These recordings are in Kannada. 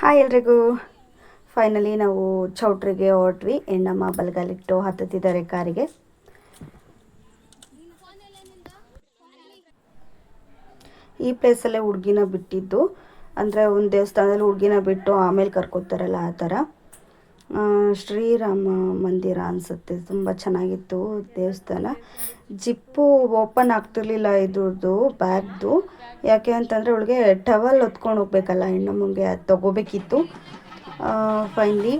ಹಾಯ್ ಎಲ್ರಿಗೂ. ಫೈನಲಿ ನಾವು ಚೌಟ್ರಿಗೆ ಹೊರಟ್ವಿ. ಹೆಣ್ಣಮ್ಮ ಬಲಗಾಲಿಟ್ಟು ಹತ್ತುತ್ತಿದ್ದಾರೆ ಕಾರಿಗೆ. ಈ ಪ್ಲೇಸಲ್ಲೇ ಹುಡುಗಿನ ಬಿಟ್ಟಿದ್ದು. ಅಂದರೆ ಒಂದು ದೇವಸ್ಥಾನದಲ್ಲಿ ಹುಡುಗಿನ ಬಿಟ್ಟು ಆಮೇಲೆ ಕರ್ಕೋತಾರಲ್ಲ ಆ ಥರ. ಶ್ರೀರಾಮ ಮಂದಿರ ಅನಿಸುತ್ತೆ. ತುಂಬ ಚೆನ್ನಾಗಿತ್ತು ದೇವಸ್ಥಾನ. ಜಿಪ್ಪು ಓಪನ್ ಆಗ್ತಿರ್ಲಿಲ್ಲ ಇದ್ರದ್ದು, ಬ್ಯಾಗ್ದು. ಯಾಕೆ ಅಂತಂದರೆ ಅವಳಿಗೆ ಟವಲ್ ಹೊತ್ಕೊಂಡು ಹೋಗ್ಬೇಕಲ್ಲ ಹೆಣ್ಣಮ್ಮಂಗೆ ಅದು ತೊಗೋಬೇಕಿತ್ತು. ಫೈನ್ಲಿ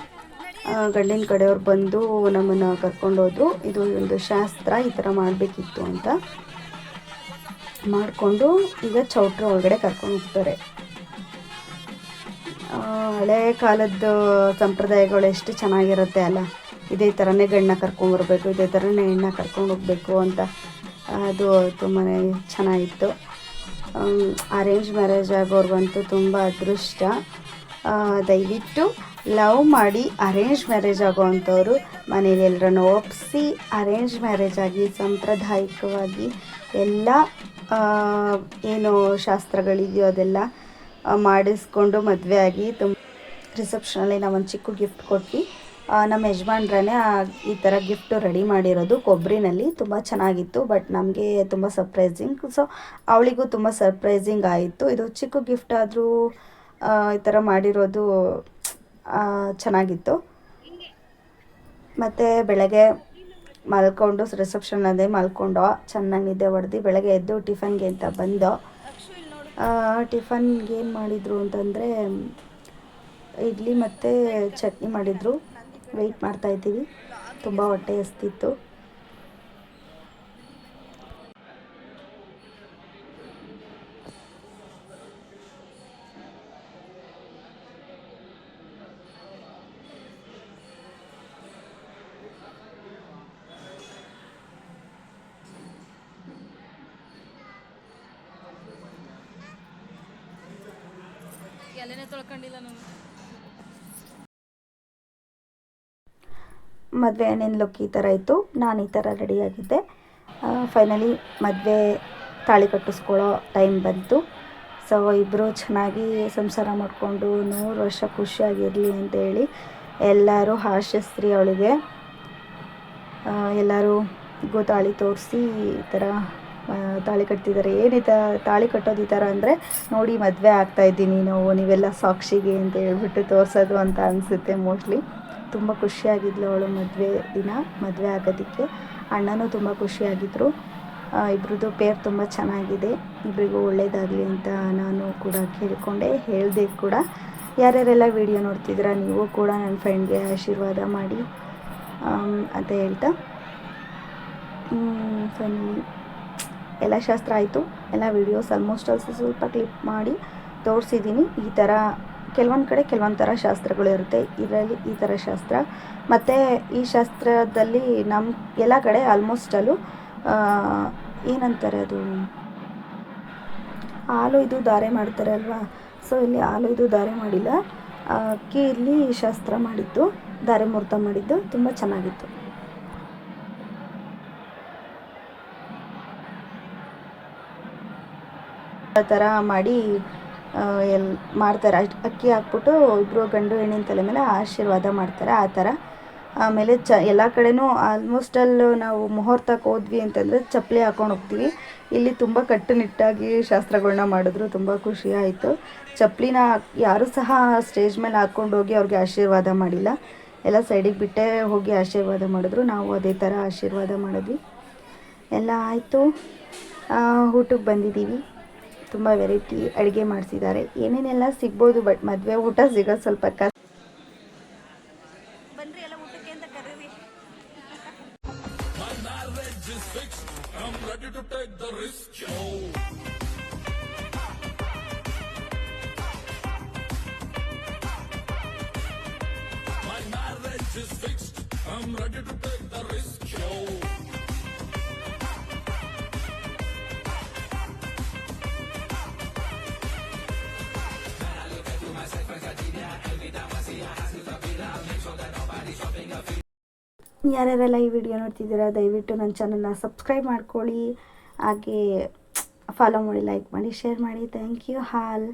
ಗಂಡಿನ ಕಡೆಯವ್ರು ಬಂದು ನಮ್ಮನ್ನು ಕರ್ಕೊಂಡೋದ್ರು. ಇದು ಒಂದು ಶಾಸ್ತ್ರ, ಈ ಥರ ಮಾಡಬೇಕಿತ್ತು ಅಂತ. ಮಾಡಿಕೊಂಡು ಈಗ ಚೌಟ್ರ ಒಳಗಡೆ ಕರ್ಕೊಂಡು ಹೋಗ್ತಾರೆ. ಹಳೆ ಕಾಲದ ಸಂಪ್ರದಾಯಗಳು ಎಷ್ಟು ಚೆನ್ನಾಗಿರುತ್ತೆ ಅಲ್ಲ. ಇದೇ ಥರನೇ ಗಂಡನ್ನ ಕರ್ಕೊಂಬರ್ಬೇಕು ಇದೇ ಥರನೇ ಹೆಣ್ಣ ಕರ್ಕೊಂಡು ಹೋಗಬೇಕು ಅಂತ. ಅದು ತುಂಬಾ ಚೆನ್ನಾಗಿತ್ತು. ಅರೇಂಜ್ ಮ್ಯಾರೇಜ್ ಆಗೋರ್ಗಂತೂ ತುಂಬ ಅದೃಷ್ಟ. ದಯವಿಟ್ಟು ಲವ್ ಮಾಡಿ ಅರೇಂಜ್ ಮ್ಯಾರೇಜ್ ಆಗೋವಂಥವ್ರು ಮನೇಲಿ ಎಲ್ಲರನ್ನು ಒಪ್ಪಿಸಿ ಅರೇಂಜ್ ಮ್ಯಾರೇಜ್ ಆಗಿ ಸಾಂಪ್ರದಾಯಿಕವಾಗಿ ಎಲ್ಲ ಏನು ಶಾಸ್ತ್ರಗಳಿದೆಯೋ ಅದೆಲ್ಲ ಮಾಡಿಸ್ಕೊಂಡು ಮದುವೆ ಆಗಿ ತುಂಬ ರಿಸೆಪ್ಷನಲ್ಲಿ ನಾವೊಂದು ಚಿಕ್ಕ ಗಿಫ್ಟ್ ಕೊಟ್ವಿ. ನಮ್ಮ ಯಜಮಾನ್ರೇ ಈ ಥರ ಗಿಫ್ಟ್ ರೆಡಿ ಮಾಡಿರೋದು ಕೊಬ್ಬರಿನಲ್ಲಿ. ತುಂಬ ಚೆನ್ನಾಗಿತ್ತು, ಬಟ್ ನಮಗೆ ತುಂಬ ಸರ್ಪ್ರೈಸಿಂಗ್ ಸೊ ಅವಳಿಗೂ ತುಂಬ ಸರ್ಪ್ರೈಸಿಂಗ್ ಆಯಿತು. ಇದು ಚಿಕ್ಕ ಗಿಫ್ಟ್ ಆದರೂ ಈ ಥರ ಮಾಡಿರೋದು ಚೆನ್ನಾಗಿತ್ತು. ಮತ್ತು ಬೆಳಗ್ಗೆ ಮಲ್ಕೊಂಡು ರಿಸೆಪ್ಷನ್ ಅದೇ ಮಲ್ಕೊಂಡು, ಚೆನ್ನಾಗಿ ನಿದ್ದೆ ಹೊಡೆದು ಬೆಳಗ್ಗೆ ಎದ್ದು ಟಿಫನ್ಗೆ ಅಂತ ಬಂದು ಟಿಫನ್ಗೆ ಏನು ಮಾಡಿದರು ಅಂತಂದರೆ ಇಡ್ಲಿ ಮತ್ತು ಚಟ್ನಿ ಮಾಡಿದರು. ವೆಯ್ಟ್ ಮಾಡ್ತಾಯಿದ್ದೀವಿ ತುಂಬ ಹೊಟ್ಟೆ ಹಸ್ತಿತ್ತು. ಮದುವೆ ಏನೇನು ಲುಕ್ ಈ ಥರ ಇತ್ತು? ನಾನು ಈ ಥರ ರೆಡಿಯಾಗಿದ್ದೆ ಫೈನಲಿ ಮದುವೆ ತಾಳಿ ಕಟ್ಟಿಸ್ಕೊಳ್ಳೋ ಟೈಮ್ ಬಂತು. ಸೊ ಇಬ್ಬರು ಚೆನ್ನಾಗಿ ಸಂಸಾರ ಮಾಡಿಕೊಂಡು ನೂರು ವರ್ಷ ಖುಷಿಯಾಗಿರಲಿ ಅಂತೇಳಿ ಎಲ್ಲರೂ ಆಶಿಸ್ರಿ ಅವಳಿಗೆ ಎಲ್ಲರೂ ಗೋ ತಾಳಿ ತೋರಿಸಿ ಈ ಥರ ತಾಳಿ ಕಟ್ತಿದ್ದಾರೆ. ಏನಿತ ತಾಳಿ ಕಟ್ಟೋದು ಈ ಥರ ಅಂದರೆ, ನೋಡಿ, ಮದುವೆ ಆಗ್ತಾ ಇದ್ದೀನಿ ನಾವು, ನೀವೆಲ್ಲ ಸಾಕ್ಷಿಗೆ ಅಂತ ಹೇಳ್ಬಿಟ್ಟು ತೋರಿಸೋದು ಅಂತ ಅನಿಸುತ್ತೆ ಮೋಸ್ಟ್ಲಿ ತುಂಬ ಖುಷಿಯಾಗಿದ್ಲು ಅವಳು ಮದುವೆ ದಿನ, ಮದುವೆ ಆಗೋದಕ್ಕೆ. ಅಣ್ಣನೂ ತುಂಬ ಖುಷಿಯಾಗಿದ್ದರು ಇಬ್ರದ್ದು ಪೇರ್ ತುಂಬ ಚೆನ್ನಾಗಿದೆ. ಇಬ್ಬರಿಗೂ ಒಳ್ಳೇದಾಗಲಿ ಅಂತ ನಾನು ಕೂಡ ಕೇಳಿಕೊಂಡೆ, ಹೇಳಿದೆ ಕೂಡ. ಯಾರ್ಯಾರೆಲ್ಲ ವಿಡಿಯೋ ನೋಡ್ತಿದ್ದೀರಾ, ನೀವು ಕೂಡ ನನ್ನ ಫ್ರೆಂಡ್ಗೆ ಆಶೀರ್ವಾದ ಮಾಡಿ ಅಂತ ಹೇಳ್ತಾ. ಫೈನಲಿ ಎಲ್ಲ ಶಾಸ್ತ್ರ ಆಯಿತು. ಎಲ್ಲ ವೀಡಿಯೋಸ್ ಆಲ್ಮೋಸ್ಟ್ ಆಲ್ಸೋ ಸ್ವಲ್ಪ ಕ್ಲಿಪ್ ಮಾಡಿ ತೋರಿಸಿದ್ದೀನಿ ಈ ಥರ ಕೆಲವೊಂದು ಕಡೆ ಕೆಲವೊಂದು ಥರ ಶಾಸ್ತ್ರಗಳು ಇರುತ್ತೆ. ಇದರಲ್ಲಿ ಈ ಥರ ಶಾಸ್ತ್ರ. ಮತ್ತು ಈ ಶಾಸ್ತ್ರದಲ್ಲಿ ನಮ್ಮ ಎಲ್ಲ ಕಡೆ ಆಲ್ಮೋಸ್ಟಲ್ಲೂ ಏನಂತಾರೆ ಅದು? ಹಾಲು ಇದು ಧಾರೆ ಮಾಡ್ತಾರೆ ಅಲ್ವಾ? ಸೊ ಇಲ್ಲಿ ಹಾಲು ಇದು ಧಾರೆ ಮಾಡಿಲ್ಲ. ಅಕ್ಕಿ ಇಲ್ಲಿ ಶಾಸ್ತ್ರ ಮಾಡಿದ್ದು, ಧಾರೆ ಮುಹೂರ್ತ ಮಾಡಿದ್ದು, ತುಂಬ ಚೆನ್ನಾಗಿತ್ತು. ಆ ಥರ ಮಾಡಿ ಎಲ್ಲಿ ಎಲ್, ಮಾಡ್ತಾರೆ. ಅಕ್ಕಿ ಹಾಕ್ಬಿಟ್ಟು ಇಬ್ಬರು ಗಂಡು ಹೆಣ್ಣಿನ ತಲೆ ಮೇಲೆ ಆಶೀರ್ವಾದ ಮಾಡ್ತಾರೆ ಆ ಥರ. ಆಮೇಲೆ ಚ, ಎಲ್ಲ ಕಡೆನೂ ಆಲ್ಮೋಸ್ಟಲ್ಲಿ ನಾವು ಮುಹೂರ್ತಕ್ಕೆ ಹೋದ್ವಿ ಅಂತಂದರೆ ಚಪ್ಪಲಿ ಹಾಕೊಂಡು ಹೋಗ್ತೀವಿ. ಇಲ್ಲಿ ತುಂಬ ಕಟ್ಟುನಿಟ್ಟಾಗಿ ಶಾಸ್ತ್ರಗಳನ್ನ ಮಾಡಿದ್ರು, ತುಂಬ ಖುಷಿ ಆಯಿತು. ಚಪ್ಪಲಿನ ಯಾರು ಸಹ ಸ್ಟೇಜ್ ಮೇಲೆ ಹಾಕ್ಕೊಂಡು ಹೋಗಿ ಅವ್ರಿಗೆ ಆಶೀರ್ವಾದ ಮಾಡಿಲ್ಲ. ಎಲ್ಲ ಸೈಡಿಗೆ ಬಿಟ್ಟೇ ಹೋಗಿ ಆಶೀರ್ವಾದ ಮಾಡಿದ್ರು. ನಾವು ಅದೇ ಥರ ಆಶೀರ್ವಾದ ಮಾಡಿದ್ವಿ. ಎಲ್ಲ ಆಯಿತು. ಊಟಕ್ಕೆ ಬಂದಿದ್ದೀವಿ. ತುಂಬ ವೆರೈಟಿ ಅಡುಗೆ ಮಾಡಿಸಿದ್ದಾರೆ. ಏನೇನೆಲ್ಲ ಸಿಗ್ಬೋದು ಬಟ್ ಮದುವೆ ಊಟ ಸಿಗೋ ಸ್ವಲ್ಪ ಕಷ್ಟ ಬನ್ರಿ ಎಲ್ಲ ಊಟಕ್ಕೆ ಅಂತ ಕರೀರಿ. ಯಾರ್ಯಾರೆಲ್ಲ ಈ ವಿಡಿಯೋ ನೋಡ್ತಿದ್ದೀರಾ, ದಯವಿಟ್ಟು ನನ್ನ ಚಾನಲ್ನ ಸಬ್ಸ್ಕ್ರೈಬ್ ಮಾಡ್ಕೊಳ್ಳಿ. ಹಾಗೆ ಫಾಲೋ ಮಾಡಿ ಲೈಕ್ ಮಾಡಿ ಶೇರ್ ಮಾಡಿ. Thank you all